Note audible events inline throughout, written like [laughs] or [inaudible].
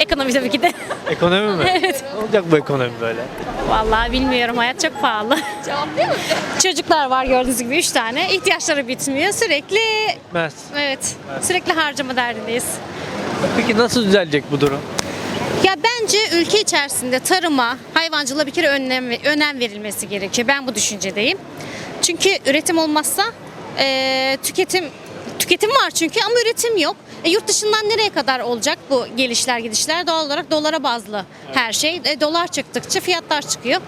Ekonomi tabii ki de. [laughs] Ekonomi mi? Evet. Ne olacak bu ekonomi böyle? Vallahi bilmiyorum hayat çok pahalı. Çocuklar var gördüğünüz gibi 3 tane. İhtiyaçları bitmiyor. Sürekli Bitmez. evet sürekli harcama derdindeyiz. Peki nasıl düzelecek bu durum? Ya bence ülke içerisinde tarıma, hayvancılığa bir kere önem, önem verilmesi gerekiyor. Ben bu düşüncedeyim. Çünkü üretim olmazsa eee, tüketim tüketim var çünkü ama üretim yok. E, yurt dışından nereye kadar olacak bu gelişler gidişler? Doğal olarak dolara bazlı her şey. E, dolar çıktıkça fiyatlar çıkıyor.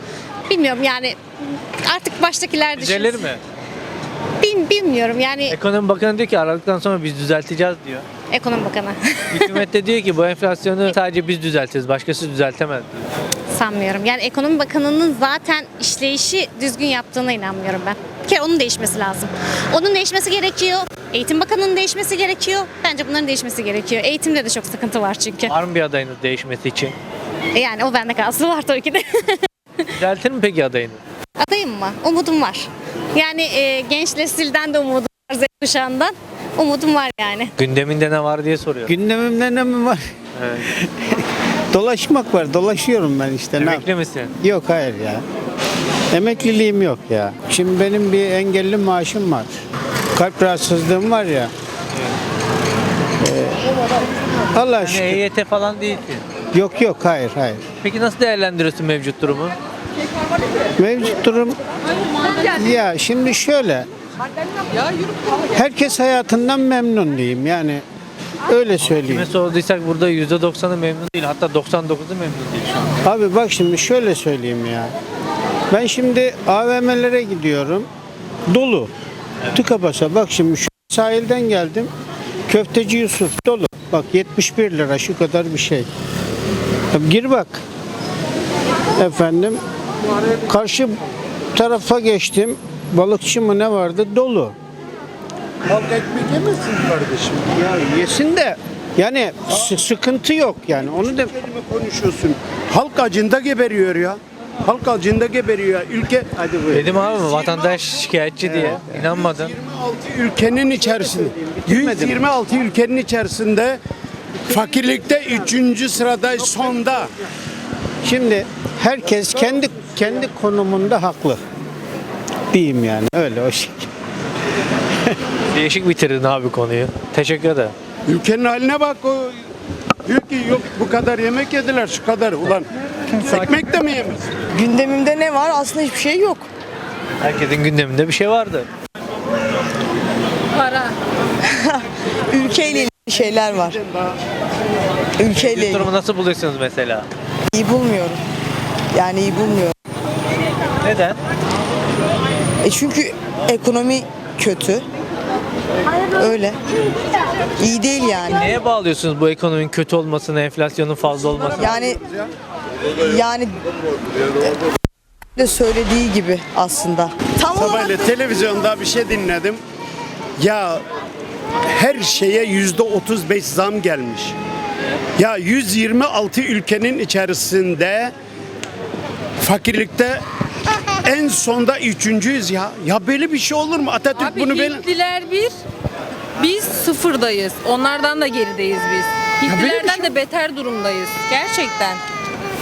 Bilmiyorum yani artık baştakiler Düzelir düşünsün. mi? Bil- bilmiyorum yani Ekonomi Bakanı diyor ki Aralık'tan sonra biz düzelteceğiz diyor. ekonomi bakanı. Hükümet de diyor ki bu [laughs] enflasyonu sadece biz düzeltiriz. Başkası düzeltemez diyor. Sanmıyorum. Yani ekonomi bakanının zaten işleyişi düzgün yaptığına inanmıyorum ben. Bir kere onun değişmesi lazım. Onun değişmesi gerekiyor. Eğitim bakanının değişmesi gerekiyor. Bence bunların değişmesi gerekiyor. Eğitimde de çok sıkıntı var çünkü. Var mı bir adayınız değişmesi için? E Yani o bende kalsın var tabii ki de. [laughs] Düzeltir mi peki adayını? Adayım mı? Umudum var. Yani e, genç nesilden de umudum var. Z kuşağından. Umudum var yani. Gündeminde ne var diye soruyorum. Gündemimde ne mi var? Evet. [laughs] Dolaşmak var. Dolaşıyorum ben işte. Ne Emekli misin? Yok hayır ya. Emekliliğim yok ya. Şimdi benim bir engelli maaşım var. Kalp rahatsızlığım var ya. Ee, Allah Hani şükür. EYT falan değilsin. Yok yok hayır hayır. Peki nasıl değerlendiriyorsun mevcut durumu? Mevcut durum ya şimdi şöyle. Herkes hayatından memnun diyeyim yani. Öyle söyleyeyim. Kime sorduysak burada %90'ı memnun değil. Hatta 99'u memnun değil şu an. Abi bak şimdi şöyle söyleyeyim ya. Ben şimdi AVM'lere gidiyorum. Dolu. Tıka basa. Bak şimdi şu sahilden geldim. Köfteci Yusuf dolu. Bak 71 lira şu kadar bir şey. Ya Gir bak. Efendim. Karşı tarafa geçtim. Balıkçı mı ne vardı? Dolu. Halk ekmek yemesin kardeşim. Ya yesin de yani sı- sıkıntı yok yani. Onu da Kelime konuşuyorsun. Halk acında geberiyor ya. Halk acında geberiyor ya. Ülke hadi buyur. Dedim abi vatandaş şikayetçi diye. İnanmadın. 26 ülkenin içerisinde 126 ülkenin içerisinde fakirlikte 3. sırada sonda. Şimdi herkes kendi kendi konumunda haklı. Diyeyim yani öyle o şey. Değişik bitirdin abi konuyu. Teşekkür ederim. Ülkenin haline bak o diyor ki yok bu kadar yemek yediler şu kadar ulan ekmek de mi yemez? Gündemimde ne var? Aslında hiçbir şey yok. Herkesin gündeminde bir şey vardı. [laughs] Ülkeyle ilgili şeyler var. Ülkeyle ilgili. durumu nasıl buluyorsunuz mesela? iyi bulmuyorum. Yani iyi bulmuyorum. Neden? E çünkü ekonomi kötü. Öyle. İyi değil yani. Neye bağlıyorsunuz bu ekonominin kötü olmasını, enflasyonun fazla olmasını? Yani yani de söylediği gibi aslında. Tam olarak Sabahleyin televizyonda bir şey dinledim. Ya her şeye yüzde 35 zam gelmiş. Ya 126 ülkenin içerisinde fakirlikte en sonda üçüncüyüz ya. Ya böyle bir şey olur mu? Atatürk Abi bunu böyle... Hintliler bir, biz sıfırdayız. Onlardan da gerideyiz biz. Hintlilerden de beter durumdayız. Gerçekten.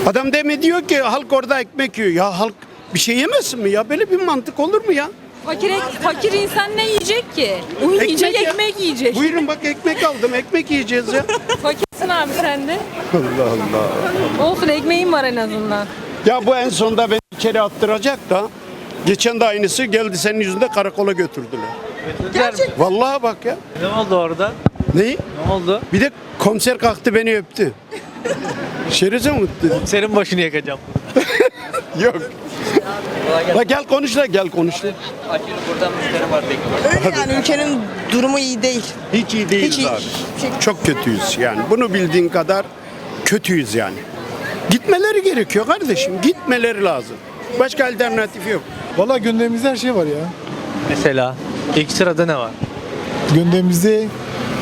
Adam deme diyor ki halk orada ekmek yiyor. Ya halk bir şey yemesin mi ya? Böyle bir mantık olur mu ya? Fakir, fakir insan ne yiyecek ki? Un yiyecek, ya. ekmek yiyecek. Buyurun bak ekmek aldım. Ekmek yiyeceğiz ya. [laughs] Fakirsin abi sen de. Allah Allah. Olsun ekmeğin var en azından. Ya bu en sonunda beni içeri attıracak da geçen de aynısı geldi senin yüzünde karakola götürdüler. Gerçek. Vallahi bak ya. Ne oldu orada? Neyi? Ne oldu? Bir de komiser kalktı beni öptü. Şerize mi dedi? Senin başını yakacağım. [laughs] Yok. La gel konuş la gel konuş la. öyle yani ülkenin durumu iyi değil. Hiç iyi değiliz Hiç iyi. abi. Çok kötüyüz yani. Bunu bildiğin kadar kötüyüz yani. Gitmeleri gerekiyor kardeşim. Gitmeleri lazım. Başka alternatif yok. Valla gündemimizde her şey var ya. Mesela ilk sırada ne var? Gündemimizde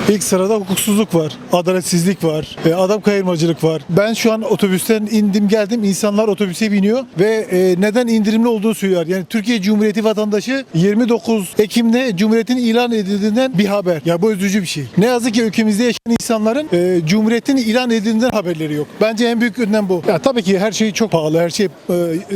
İlk sırada hukuksuzluk var, adaletsizlik var, e, adam kayırmacılık var. Ben şu an otobüsten indim geldim, insanlar otobüse biniyor ve e, neden indirimli olduğunu söylüyor. Yani Türkiye Cumhuriyeti vatandaşı 29 Ekim'de Cumhuriyet'in ilan edildiğinden bir haber. Ya bu üzücü bir şey. Ne yazık ki ülkemizde yaşayan insanların e, Cumhuriyet'in ilan edildiğinden haberleri yok. Bence en büyük önlem bu. Ya tabii ki her şey çok pahalı, her şey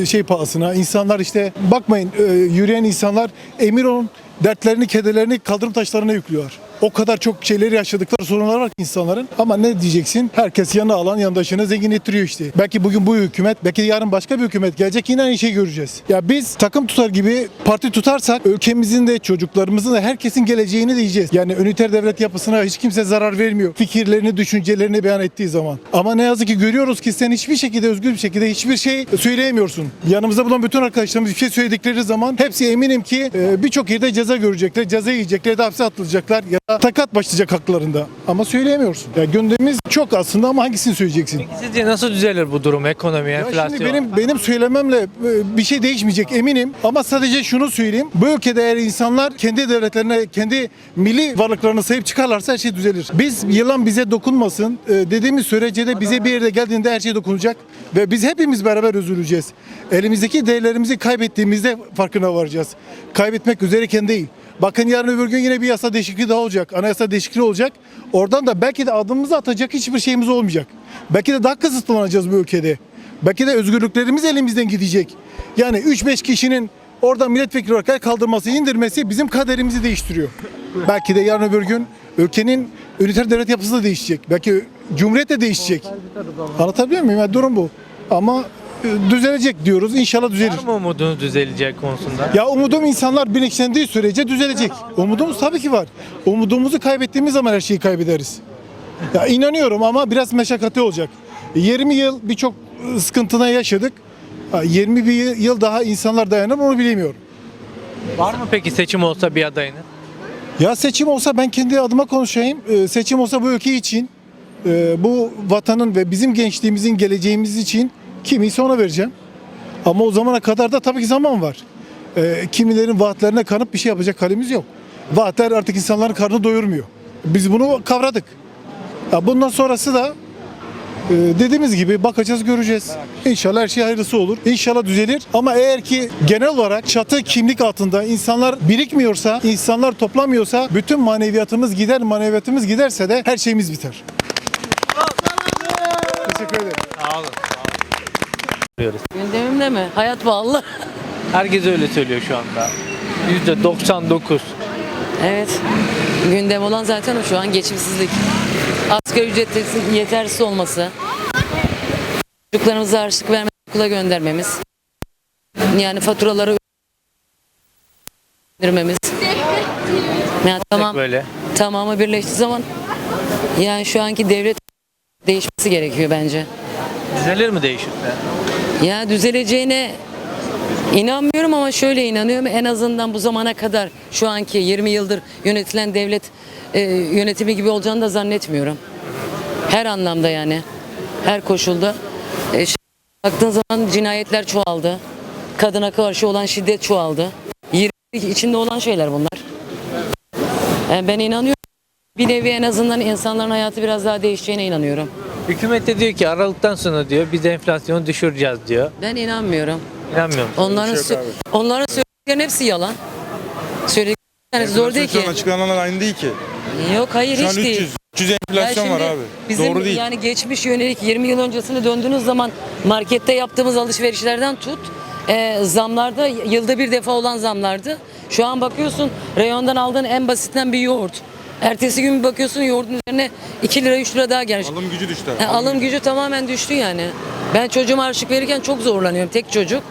şey pahasına. İnsanlar işte bakmayın yürüyen insanlar emin olun dertlerini, kederlerini kaldırım taşlarına yüklüyor. O kadar çok şeyleri yaşadıkları sorunlar var ki insanların. Ama ne diyeceksin? Herkes yana alan yandaşını zengin ettiriyor işte. Belki bugün bu hükümet, belki yarın başka bir hükümet gelecek yine aynı şeyi göreceğiz. Ya biz takım tutar gibi parti tutarsak ülkemizin de çocuklarımızın da herkesin geleceğini diyeceğiz. Yani üniter devlet yapısına hiç kimse zarar vermiyor. Fikirlerini, düşüncelerini beyan ettiği zaman. Ama ne yazık ki görüyoruz ki sen hiçbir şekilde özgür bir şekilde hiçbir şey söyleyemiyorsun. Yanımızda bulunan bütün arkadaşlarımız bir şey söyledikleri zaman hepsi eminim ki e, birçok yerde ceza görecekler, ceza yiyecekler, da hapse atılacaklar ya takat başlayacak haklarında. Ama söyleyemiyorsun. Ya gündemimiz çok aslında ama hangisini söyleyeceksin? Sizce nasıl düzelir bu durum, ekonomi, enflasyon? şimdi benim benim söylememle e, bir şey değişmeyecek eminim ama sadece şunu söyleyeyim. Bu ülkede eğer insanlar kendi devletlerine, kendi milli varlıklarına sahip çıkarlarsa her şey düzelir. Biz yılan bize dokunmasın e, dediğimiz sürece de bize bir yerde geldiğinde her şey dokunacak ve biz hepimiz beraber üzüleceğiz. Elimizdeki değerlerimizi kaybettiğimizde farkına varacağız. Kaybetmek üzereyken değil. Bakın yarın öbür gün yine bir yasa değişikliği daha olacak. Anayasa değişikliği olacak. Oradan da belki de adımımızı atacak hiçbir şeyimiz olmayacak. Belki de daha kısıtlanacağız bu ülkede. Belki de özgürlüklerimiz elimizden gidecek. Yani 3-5 kişinin oradan milletvekili olarak kaldırması, indirmesi bizim kaderimizi değiştiriyor. Belki de yarın öbür gün ülkenin üniter devlet yapısı da değişecek. Belki cumhuriyet de değişecek. Anlatabiliyor muyum? Yani durum bu. Ama düzelecek diyoruz. İnşallah düzelir. Var mı umudunuz düzelecek konusunda? Ya umudum insanlar bilinçlendiği sürece düzelecek. Umudumuz tabii ki var. Umudumuzu kaybettiğimiz zaman her şeyi kaybederiz. Ya inanıyorum ama biraz meşakkatli olacak. 20 yıl birçok sıkıntına yaşadık. Ha, 20 bir yıl daha insanlar dayanır mı onu bilemiyorum. Var mı peki seçim olsa bir adayınız? Ya seçim olsa ben kendi adıma konuşayım. Ee, seçim olsa bu ülke için, e, bu vatanın ve bizim gençliğimizin geleceğimiz için kim ise ona vereceğim. Ama o zamana kadar da tabii ki zaman var. Ee, kimilerin vaatlerine kanıp bir şey yapacak halimiz yok. Vaatler artık insanların karnını doyurmuyor. Biz bunu kavradık. Ya bundan sonrası da e, dediğimiz gibi bakacağız göreceğiz. İnşallah her şey hayırlısı olur. İnşallah düzelir. Ama eğer ki genel olarak çatı kimlik altında insanlar birikmiyorsa, insanlar toplamıyorsa bütün maneviyatımız gider, maneviyatımız giderse de her şeyimiz biter. Teşekkür ederim. Sağ olun. Diyoruz. Gündemimde mi? Hayat pahalı. [laughs] Herkes öyle söylüyor şu anda. %99. Evet. Gündem olan zaten o şu an geçimsizlik. Asgari ücretin yetersiz olması. Çocuklarımıza harçlık vermeden okula göndermemiz. Yani faturaları ödememiz. Yani tamam, Böyle. tamamı birleştiği zaman yani şu anki devlet değişmesi gerekiyor bence. Düzelir mi değişirse? Ya düzeleceğine inanmıyorum ama şöyle inanıyorum. En azından bu zamana kadar şu anki 20 yıldır yönetilen devlet e, yönetimi gibi olacağını da zannetmiyorum. Her anlamda yani. Her koşulda. E, baktığın zaman cinayetler çoğaldı. Kadına karşı olan şiddet çoğaldı. 20 içinde olan şeyler bunlar. Yani ben inanıyorum. Bir nevi en azından insanların hayatı biraz daha değişeceğine inanıyorum. Hükümet de diyor ki Aralık'tan sonra diyor biz enflasyonu düşüreceğiz diyor. Ben inanmıyorum. İnanmıyor musun? Onların sö- onların söylediklerinin hepsi yalan. Söyledikleri yani zor değil ki. Açıklananlar aynı değil ki. Yok hayır Şu an hiç değil. 300, 300 Ya enflasyon var şimdi abi. Bizim Doğru değil. yani geçmiş yönelik 20 yıl öncesine döndüğünüz zaman markette yaptığımız alışverişlerden tut e, zamlarda yılda bir defa olan zamlardı. Şu an bakıyorsun reyondan aldığın en basitinden bir yoğurt. Ertesi gün bir bakıyorsun yoğurdun üzerine 2 lira 3 lira daha gelmiş. Alım gücü düştü. Yani alım gücü tamamen düştü yani. Ben çocuğuma harçlık verirken çok zorlanıyorum. Tek çocuk.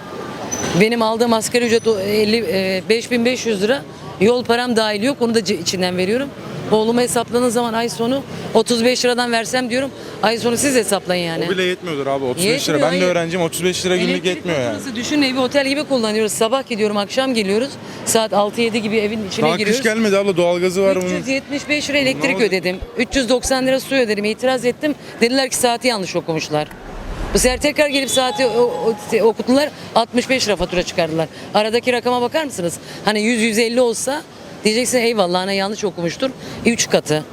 Benim aldığım asgari ücret o 50, e, 5500 lira. Yol param dahil yok. Onu da içinden veriyorum. Oğluma hesapladığın zaman ay sonu 35 liradan versem diyorum. Ay sonu siz hesaplayın yani. O bile yetmiyordur abi 35 Yetmiyor, lira. Ben de hayır. öğrenciyim 35 lira günlük Elektrik yetmiyor yani. faturası Düşün evi otel gibi kullanıyoruz. Sabah gidiyorum, akşam geliyoruz. Saat 6-7 gibi evin içine Daha kış giriyoruz. gelmedi abla doğalgazı var bunun. 375 lira elektrik ödedim. 390 lira su ödedim. İtiraz ettim. Dediler ki saati yanlış okumuşlar. Bu sefer tekrar gelip saati o- o- okuttular. 65 lira fatura çıkardılar. Aradaki rakama bakar mısınız? Hani 100-150 olsa diyeceksin eyvallah hani yanlış okumuştur. 3 katı.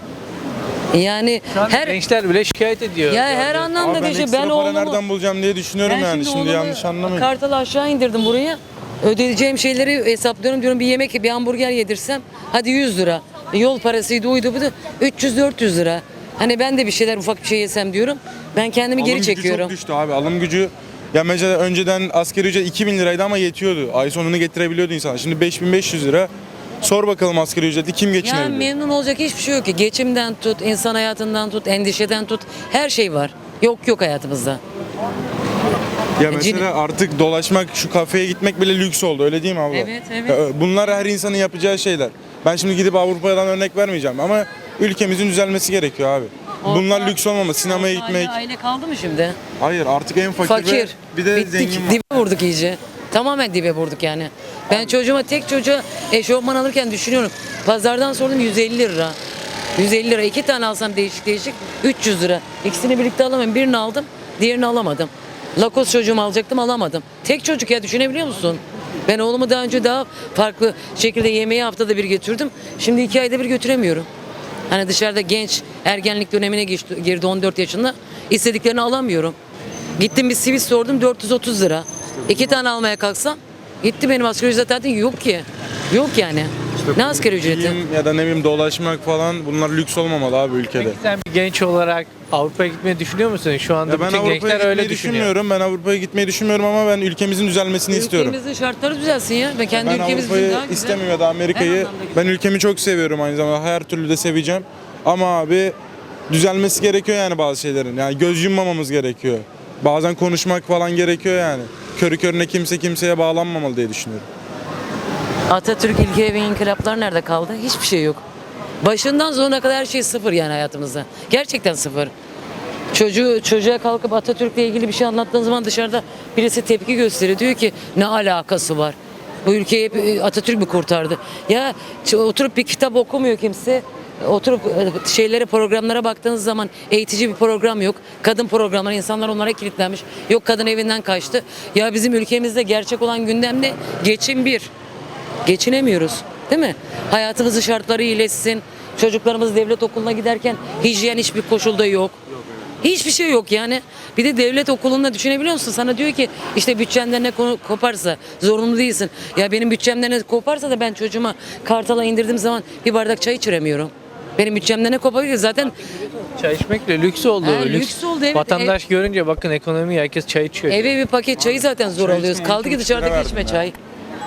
Yani her gençler bile şikayet ediyor. ya her Gördüm. anlamda Abi ben değişiyor. ekstra Ben para oğlumu nereden bulacağım diye düşünüyorum yani. Şimdi, oğlumu yanlış anlamayın. Kartal'ı aşağı indirdim buraya. Ödeyeceğim şeyleri hesaplıyorum diyorum bir yemek bir hamburger yedirsem hadi 100 lira. Yol parasıydı uydu bu da 300-400 lira. Hani ben de bir şeyler ufak bir şey yesem diyorum. Ben kendimi Alım geri gücü çekiyorum. çok düştü abi. Alım gücü ya mesela önceden asgari ücret 2000 liraydı ama yetiyordu. Ay sonunu getirebiliyordu insan. Şimdi 5500 lira. Sor bakalım asgari ücreti kim Ya geçinebiliyor? memnun olacak hiçbir şey yok ki. Geçimden tut, insan hayatından tut, endişeden tut. Her şey var. Yok yok hayatımızda. Ya mesela artık dolaşmak, şu kafeye gitmek bile lüks oldu öyle değil mi abla? Evet, evet. Ya, bunlar her insanın yapacağı şeyler. Ben şimdi gidip Avrupa'dan örnek vermeyeceğim ama ülkemizin düzelmesi gerekiyor abi. Bunlar Orta- lüks olmama, sinemaya Orta gitmek. aile, aile kaldı mı şimdi? Hayır artık en fakir, Fakir. ve bir de Bittik. zengin var. Dibe vurduk iyice. Tamamen dibe vurduk yani. Ben çocuğuma tek çocuğa eşofman alırken düşünüyorum. Pazardan sordum 150 lira. 150 lira. iki tane alsam değişik değişik 300 lira. İkisini birlikte alamam. Birini aldım, diğerini alamadım. Lakos çocuğumu alacaktım alamadım. Tek çocuk ya düşünebiliyor musun? Ben oğlumu daha önce daha farklı şekilde yemeği haftada bir götürdüm. Şimdi iki ayda bir götüremiyorum. Hani dışarıda genç ergenlik dönemine girdi 14 yaşında. İstediklerini alamıyorum. Gittim bir sivil sordum 430 lira. İki tane almaya kalksam gitti benim asgari ücret zaten yok ki. Yok yani. ne asgari ücreti? Giyim ya da ne bileyim dolaşmak falan bunlar lüks olmamalı abi ülkede. Peki sen bir genç olarak Avrupa'ya gitmeyi düşünüyor musun? Şu anda Ya ben bütün Avrupa'ya gençler gitmeyi öyle düşünüyor. düşünmüyorum. Ben Avrupa'ya gitmeyi düşünmüyorum ama ben ülkemizin düzelmesini istiyorum. Ülkemizin şartları düzelsin ya. Ben kendi Ben ülkemizin Avrupa'yı daha güzel. istemiyorum ya da Her Amerika'yı. anlamda güzel. Ben ülkemi çok seviyorum aynı zamanda. Her türlü de seveceğim. Ama abi düzelmesi gerekiyor yani bazı şeylerin. Yani göz yummamamız gerekiyor. Bazen konuşmak falan gerekiyor yani. Körü körüne kimse kimseye bağlanmamalı diye düşünüyorum. Atatürk ilke ve inkılaplar nerede kaldı? Hiçbir şey yok. Başından sonuna kadar her şey sıfır yani hayatımızda. Gerçekten sıfır. Çocuğu, çocuğa kalkıp Atatürk'le ilgili bir şey anlattığın zaman dışarıda birisi tepki gösteriyor. Diyor ki ne alakası var? Bu ülkeyi hep e, Atatürk mü kurtardı? Ya oturup bir kitap okumuyor kimse. Oturup e, şeylere programlara baktığınız zaman eğitici bir program yok. Kadın programları insanlar onlara kilitlenmiş. Yok kadın evinden kaçtı. Ya bizim ülkemizde gerçek olan gündemde geçim bir. Geçinemiyoruz. Değil mi? Hayatımızın şartları iyileşsin. Çocuklarımız devlet okuluna giderken hijyen hiçbir koşulda yok. Hiçbir şey yok yani. Bir de devlet okulunda düşünebiliyor musun? Sana diyor ki işte bütçenden ne ko- koparsa zorunlu değilsin. Ya benim bütçemden ne koparsa da ben çocuğuma kartala indirdiğim zaman bir bardak çay içiremiyorum. Benim bütçemden ne koparıyor ki zaten Çay içmek de lüks oldu. Ha, lüks oldu, evet. Vatandaş görünce bakın ekonomi herkes çay içiyor. eve bir paket çayı zaten zor Çay alıyoruz. Kaldı ki 12 dışarıda içme çay.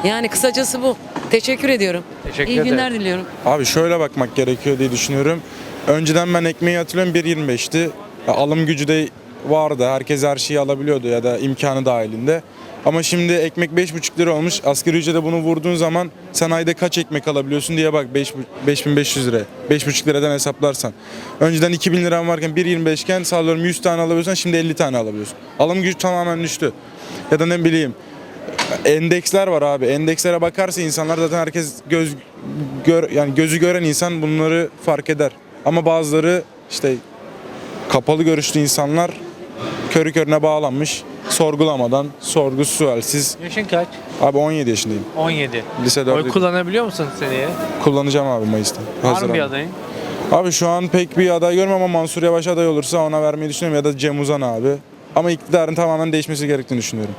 Yani kısacası bu. Teşekkür ediyorum. Teşekkür İyi ederim. günler diliyorum. Abi şöyle bakmak gerekiyor diye düşünüyorum. Önceden ben ekmeği hatırlıyorum 1.25'ti. Ya Alım gücü de vardı. Herkes her şeyi alabiliyordu ya da imkanı dahilinde. Ama şimdi ekmek 5,5 lira olmuş. Asgari ücrete bunu vurduğun zaman sen ayda kaç ekmek alabiliyorsun diye bak 5, 5500 lira. 5,5 liradan hesaplarsan. Önceden 2000 liran varken 1.25 iken sallıyorum 100 tane alabiliyorsan şimdi 50 tane alabiliyorsun. Alım gücü tamamen düştü. Ya da ne bileyim endeksler var abi. Endekslere bakarsa insanlar zaten herkes göz gör yani gözü gören insan bunları fark eder. Ama bazıları işte kapalı görüşlü insanlar körü körüne bağlanmış. Sorgulamadan, sorgusuz sualsiz. Yaşın kaç? Abi 17 yaşındayım. 17. Lise Oy 4'te kullanabiliyor musun seneye? kullanacağım abi Mayıs'ta. Var mı bir adayın? Abi şu an pek bir aday görmüyorum ama Mansur Yavaş aday olursa ona vermeyi düşünüyorum ya da Cem Uzan abi. Ama iktidarın tamamen değişmesi gerektiğini düşünüyorum.